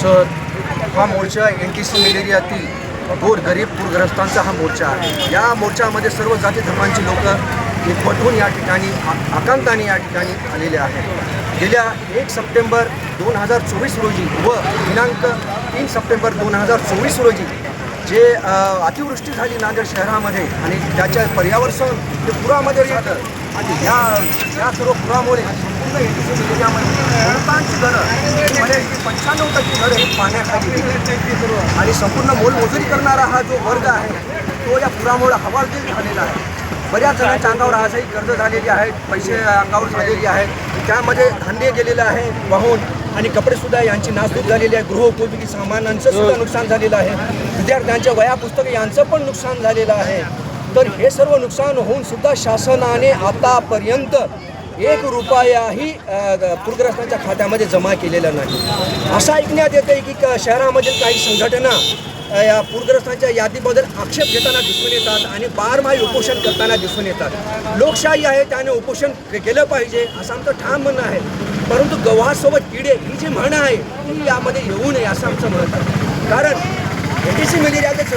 Sir हा मोर्चा N T C मलेरियातील गोर गरीब पूरग्रस्तांचा हा मोर्चा आहे. या मोर्चामध्ये सर्व जाती धर्मांची लोक एकवटून या ठिकाणी आकांताने या ठिकाणी आलेले आहेत. गेल्या एक सप्टेंबर दोन हजार चोवीस रोजी व दिनांक तीन सप्टेंबर दोन हजार चोवीस रोजी जे अतिवृष्टी झाली नांदेड शहरामध्ये आणि त्याच्या पर्यावरण ते पुरामध्ये येतं. आणि या या सर्व पुरामुळे एन एटीसी सी बहुतांश घरं म्हणजे पंच्याण्णव टक्के घरं हे पाण्याखाली. आणि संपूर्ण मोलमजुरी करणारा हा जो वर्ग आहे तो या पुरामुळे हवालदिल झालेला आहे. बऱ्याच जणांच्या अंगावर आजही कर्ज झालेली आहेत पैसे अंगावर झालेली आहेत त्यामध्ये धान्य गेलेलं आहे वाहून आणि कपडेसुद्धा यांची नासधूस झालेली आहे. गृहोपयोगी सामानांचं सुद्धा नुकसान झालेलं आहे. विद्यार्थ्यांच्या वया पुस्तकं यांचं पण नुकसान झालेलं आहे. तर हे सर्व नुकसान होऊन सुद्धा शासनाने आतापर्यंत एक रुपयाही पूरग्रस्तांच्या खात्यामध्ये जमा केलेला नाही. असं ऐकण्यात येते की क- शहरामधील काही संघटना या पूरग्रस्तांच्या यादीबद्दल आक्षेप घेताना दिसून येतात आणि बारमाही उपोषण करताना दिसून येतात. लोकशाही आहे त्याने उपोषण केलं पाहिजे असं आमचं ठाम म्हणणं आहे. परंतु गव्हासोबत किडे ही जी म्हण आहे ती यामध्ये येऊ नये असं आमचं म्हणत आहे. कारण एटीसी मलेरियाचे सर्व